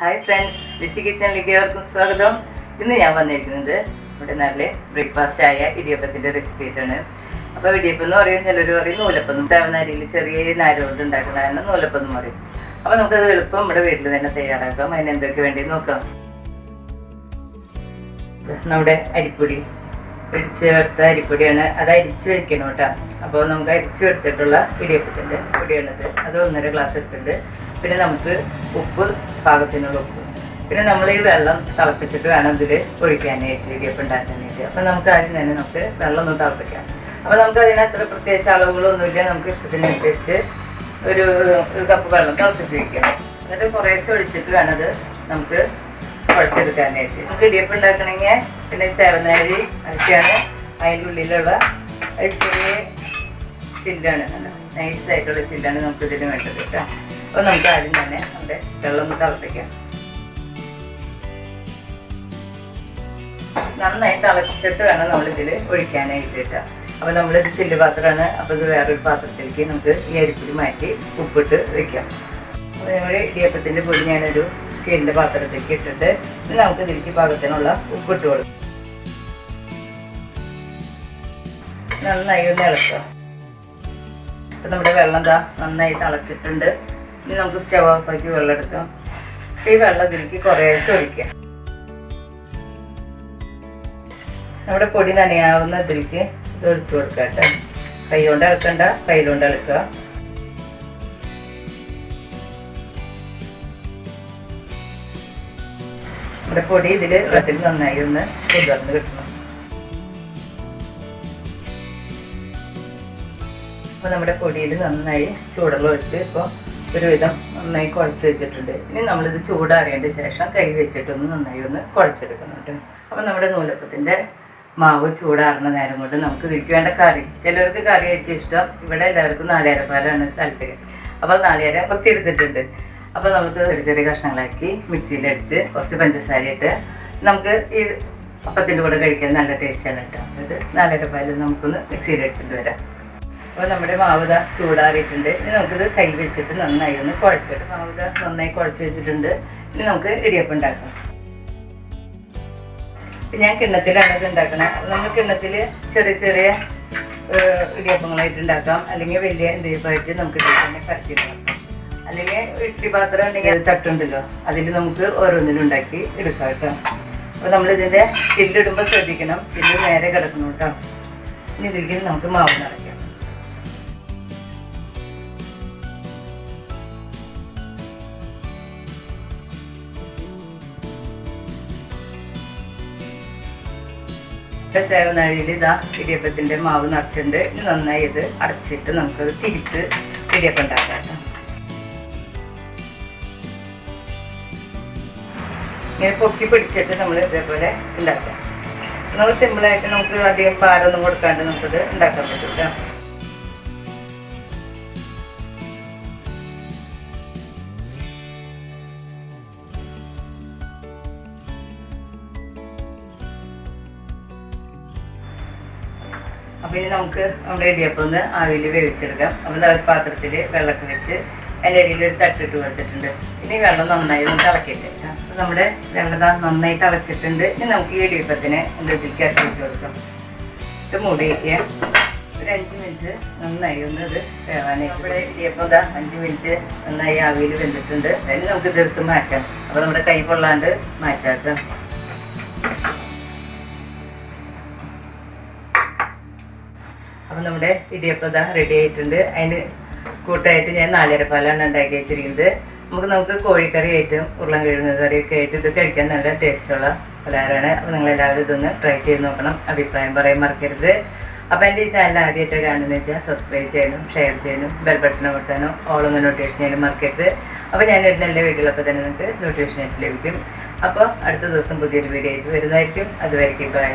Hi friends Lissy കിച്ചണിലേക്ക് ഏവർക്കും സ്വാഗതം. ഇന്ന് ഞാൻ വന്നിരിക്കുന്നത് ഇവിടെ നല്ല ബ്രേക്ക്ഫാസ്റ്റ് ആയ ഇടിയപ്പത്തിന്റെ റെസിപ്പി ആയിട്ടാണ്. അപ്പോൾ ഇടിയപ്പം എന്ന് പറയും ചിലർ പറയും നൂലപ്പം സേവനരിയിൽ ചെറിയ നാര് കൊണ്ട് ഉണ്ടാക്കുന്നതാണ് നൂലപ്പം എന്ന് പറയും. അപ്പോൾ നമുക്കത് എളുപ്പം നമ്മുടെ വീട്ടിൽ തന്നെ തയ്യാറാക്കാം. അതിന് എന്തൊക്കെ വേണ്ടി നോക്കാം. നമ്മുടെ അരിപ്പൊടി. ഇടിച്ച് ചേർത്ത അരിപ്പൊടിയാണ്. അത് അരിച്ച് വെക്കണം കേട്ടോ. അപ്പോൾ നമുക്ക് അരിച്ച് എടുത്തിട്ടുള്ള ഇടിയപ്പത്തിന്റെ പൊടിയാണിത്. അത് ഒന്നര ഗ്ലാസ് എടുത്തിട്ടുണ്ട്. പിന്നെ നമുക്ക് ഉപ്പ് പാകത്തിനുള്ള ഉപ്പ്. പിന്നെ നമ്മൾ ഈ വെള്ളം തിളപ്പിച്ചിട്ട് വേണം ഇതിൽ ഒഴിക്കാനായിട്ട് ഇടിയപ്പം ഉണ്ടാക്കാനായിട്ട്. അപ്പം നമുക്ക് ആദ്യം തന്നെ നമുക്ക് വെള്ളം ഒന്ന് തിളപ്പിക്കാം. അപ്പോൾ നമുക്ക് അതിന് അത്ര പ്രത്യേകിച്ച് അളവുകളൊന്നുമില്ല. നമുക്ക് ഇഷ്ടത്തിനനുസരിച്ച് ഒരു ഒരു കപ്പ് വെള്ളം തിളപ്പിച്ച് വയ്ക്കാം എന്നിട്ട് കുറേശ്ശെ ഒഴിച്ചിട്ട് വേണം അത് നമുക്ക് കുഴച്ചെടുക്കാനായിട്ട്. നമുക്ക് ഇടിയപ്പം ഉണ്ടാക്കണമെങ്കിൽ പിന്നെ ചേവനാരി അരിച്ചാണ്. അതിന്റെ ഉള്ളിലുള്ള ചെറിയ ചില്ലാണ്. നൈസായിട്ടുള്ള ചില്ലാണ് നമുക്ക് ഇതിന് വേണ്ടത് കേട്ടോ. അപ്പോൾ നമുക്ക് ആദ്യം തന്നെ നമ്മുടെ വെള്ളം തിളപ്പിക്കാം. നന്നായി തിളച്ചിട്ട് വേണം നമ്മളിതിൽ ഒഴിക്കാനായിട്ട് കേട്ടോ. അപ്പോൾ നമ്മളിത് ചില്ല് പാത്രമാണ്. അപ്പോൾ ഇത് വേറൊരു പാത്രത്തിലേക്ക് നമുക്ക് ഈ അരിപ്പൊടി മാറ്റി ഉപ്പിട്ട് വെക്കാം. അപ്പോൾ ഞങ്ങൾ ഇടിയപ്പത്തിന്റെ പൊടി ഞാനൊരു സ്റ്റീലിന്റെ പാത്രത്തിലേക്ക് ഇട്ടിട്ട് നമുക്ക് ഇതിലേക്ക് പാകത്തിനുള്ള ഉപ്പിട്ട് കൊടുക്കും. നന്നായി ഒന്ന് ഇളക്കുക. അപ്പം നമ്മുടെ വെള്ളം എന്താ നന്നായി തിളച്ചിട്ടുണ്ട്. ഇനി നമുക്ക് സ്റ്റവ് ഓഫാക്കി വെള്ളം എടുക്കാം. ഈ വെള്ളം ഇതിലേക്ക് കുറേശ്ശെ ഒഴിക്കാം. നമ്മുടെ പൊടി നനയാവുന്ന ഇതിലേക്ക് ഇത് ഒഴിച്ചു കൊടുക്കുക കേട്ടോ. കൈ കൊണ്ട് ഇളക്കണ്ട കയ്യിലുകൊണ്ട് അളക്കുക നമ്മുടെ പൊടി ഇതിൽ വെള്ളത്തിൽ നന്നായി ഒന്ന് കുതിർന്ന് കിട്ടണം. അപ്പോൾ നമ്മുടെ പൊടിയിൽ നന്നായി ചൂടുള്ള ഒഴിച്ച് ഇപ്പോൾ ഒരുവിധം നന്നായി കുഴച്ച് വെച്ചിട്ടുണ്ട്. ഇനി നമ്മളിത് ചൂടാറിയതിന്റെ ശേഷം കൈ വെച്ചിട്ടൊന്ന് നന്നായി ഒന്ന് കുഴച്ചെടുക്കുന്നുണ്ട് അപ്പം നമ്മുടെ നൂലപ്പത്തിന്റെ മാവ് ചൂടാറുന്ന നേരം കൊണ്ട് നമുക്ക് ഇതിലേക്ക് വേണ്ട കറി. ചിലർക്ക് കറി ആയിരിക്കും ഇഷ്ടം. ഇവിടെ എല്ലാവർക്കും നാളികേരപ്പാലാണ് താല്പര്യം. അപ്പോൾ നാളികേര കൊത്തി എടുത്തിട്ടുണ്ട്. അപ്പോൾ നമുക്ക് ചെറിയ ചെറിയ കഷ്ണങ്ങളാക്കി മിക്സിയിലടിച്ച് കുറച്ച് പഞ്ചസാര ഇട്ട് നമുക്ക് ഈ അപ്പത്തിന്റെ കൂടെ കഴിക്കാൻ നല്ല ടേസ്റ്റാണ് കേട്ടോ. ഇത് നാളികേരപ്പാൽ നമുക്കൊന്ന് മിക്സിയിലടിച്ചിട്ട് വരാം. അപ്പോൾ നമ്മുടെ മാവുത ചൂടാറിയിട്ടുണ്ട്. ഇനി നമുക്കിത് കൈ വെച്ചിട്ട് നന്നായി ഒന്ന് കുഴച്ചിട്ട് മാവുത നന്നായി കുഴച്ച് വെച്ചിട്ടുണ്ട്. ഇനി നമുക്ക് ഇടിയപ്പം ഉണ്ടാക്കാം. ഞാൻ കിണ്ണത്തിലാണ് ഇത് ഉണ്ടാക്കണത് നമ്മൾ കിണ്ണത്തിൽ ചെറിയ ചെറിയ ഇടിയപ്പങ്ങളായിട്ട് ഉണ്ടാക്കാം. അല്ലെങ്കിൽ വലിയ ഇടിയപ്പമായിട്ട് നമുക്ക് ഇടിയപ്പം പരത്തിയിടാം അല്ലെങ്കിൽ ഇട്ടി പാത്രം ഉണ്ടെങ്കിൽ അത് തട്ടുണ്ടല്ലോ. അതിൽ നമുക്ക് ഓരോന്നിലും ഉണ്ടാക്കി എടുക്കാം കേട്ടോ. അപ്പോൾ നമ്മളിതിന്റെ ചില്ലിടുമ്പോൾ ശ്രദ്ധിക്കണം. ചില്ല് നേരെ കിടക്കണം കേട്ടോ. ഇനി ഇതിലേക്ക് നമുക്ക് മാവ് നിറയ്ക്കാം. സേവനാഴിയിൽ ഇതാ ഇടിയപ്പത്തിന്റെ മാവ് നിറച്ചിട്ടുണ്ട്. ഇനി നന്നായി ഇത് അടച്ചിട്ട് നമുക്കത് തിരിച്ച് ഇടിയപ്പം ഉണ്ടാക്കാം. ഇങ്ങനെ പൊക്കി പിടിച്ചിട്ട് നമ്മൾ ഇതേപോലെ ഉണ്ടാക്കാം. നമ്മൾ സിമ്പിളായിട്ട് നമുക്ക് അധികം ഭാരമൊന്നും കൊടുക്കാണ്ട് നമുക്കത് ഉണ്ടാക്കാൻ പറ്റും കേട്ടോ അപ്പോൾ ഇനി നമുക്ക് നമ്മുടെ ഇടിയപ്പം ഒന്ന് ആവിയിൽ വേവിച്ചെടുക്കാം. അപ്പോൾ ഒരു പാത്രത്തിൽ വെള്ളമൊക്കെ വെച്ച് അതിന്റെ ഇടയിൽ ഒരു തട്ടിട്ട് കൊടുത്തിട്ടുണ്ട്. ഇനി വെള്ളം നന്നായി ഒന്ന് തിളക്കിയിട്ട് അപ്പോൾ നമ്മുടെ വെള്ളം നന്നായി തിളച്ചിട്ടുണ്ട്. ഇനി നമുക്ക് ഈ ഇടിയപ്പത്തിന് ഇതിലേക്ക് ഇറക്കി വെച്ച് കൊടുക്കാം. ഇത് മൂടി വയ്ക്കുക ഒരു അഞ്ച് മിനിറ്റ് നന്നായി ഒന്ന് ഇത് വേവാനായിട്ട് ഇവിടെ ഇടിയപ്പം ഇതാ അഞ്ച് മിനിറ്റ് നന്നായി ആവിയിൽ വെന്തിട്ടുണ്ട്. അതിന് നമുക്ക് ഇതെടുത്ത് മാറ്റാം. അപ്പോൾ നമ്മുടെ കൈ പൊള്ളാണ്ട് മാറ്റാം അപ്പം നമ്മുടെ ഇടിയപ്പം ഇതാ റെഡി ആയിട്ടുണ്ട്. അതിന് കൂട്ടായിട്ട് ഞാൻ നാളികേരപ്പാലാണ് ഉണ്ടാക്കി വെച്ചിരിക്കുന്നത്. നമുക്ക് നമുക്ക് കോഴിക്കറി ആയിട്ടും ഉരുളൻ കിഴങ്ങ് കറിയൊക്കെ ആയിട്ട് ഇത് കഴിക്കാൻ നല്ല ടേസ്റ്റുള്ള പലഹാരമാണ്. അപ്പോൾ നിങ്ങളെല്ലാവരും ഇതൊന്ന് ട്രൈ ചെയ്ത് നോക്കണം. അഭിപ്രായം പറയാൻ മറക്കരുത്. അപ്പോൾ എന്റെ ഈ ചാനൽ ആദ്യമായിട്ട് കാണുന്നത് വെച്ചാൽ സബ്സ്ക്രൈബ് ചെയ്യാനും ഷെയർ ചെയ്യാനും ബെൽ ബട്ടൺ കൊടുക്കാനും ഓളൊന്ന് നോട്ടിഫിക്കേഷൻ ചെയ്യാനും മറക്കരുത്. അപ്പോൾ ഞാൻ ഇടുന്ന എന്റെ വീട്ടിലപ്പോൾ തന്നെ നിങ്ങൾക്ക് നോട്ടിഫിക്കേഷൻ ലഭിക്കും. അപ്പോൾ അടുത്ത ദിവസം പുതിയൊരു വീഡിയോ ആയിട്ട് വരുന്നതായിരിക്കും. അതുവരെയ്ക്കും ബൈ